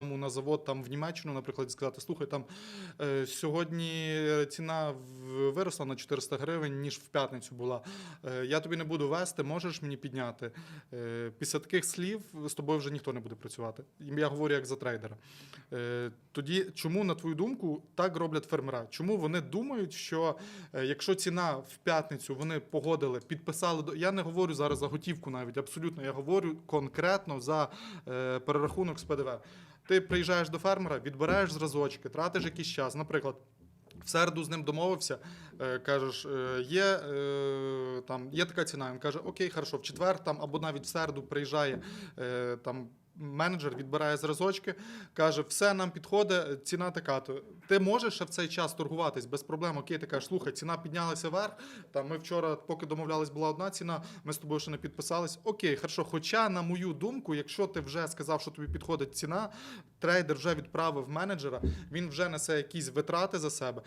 на завод там в Німеччину, наприклад, сказати: слухай, там е, сьогодні ціна виросла на 400 гривень, ніж в п'ятницю була. Е, я тобі не буду вести, можеш мені підняти. Е, після таких слів з тобою вже ніхто не буде працювати. Я говорю як за трейдера. Е, тоді, чому, на твою думку, так роблять фермера? Чому вони думають, що е, якщо ціна в п'ятницю вони погодили, підписали до. Я не говорю зараз за готівку навіть абсолютно. Я говорю конкретно за е, перерахунок з ПДВ. Ти приїжджаєш до фермера, відбираєш зразочки, тратиш якийсь час. Наприклад, в середу з ним домовився, е, кажеш, е, є, е, там, є така ціна. Він каже, окей, хорошо, в четвер там, або навіть в середу приїжджає там. Менеджер відбирає зразочки, каже, все нам підходить, ціна така. То ти можеш ще в цей час торгуватись без проблем. Окей, ти кажеш, слухай, ціна піднялася вверх. Там ми вчора, поки домовлялись, була одна ціна. Ми з тобою ще не підписались. Окей, хорошо. Хоча, на мою думку, якщо ти вже сказав, що тобі підходить ціна, трейдер вже відправив менеджера, він вже несе якісь витрати за себе.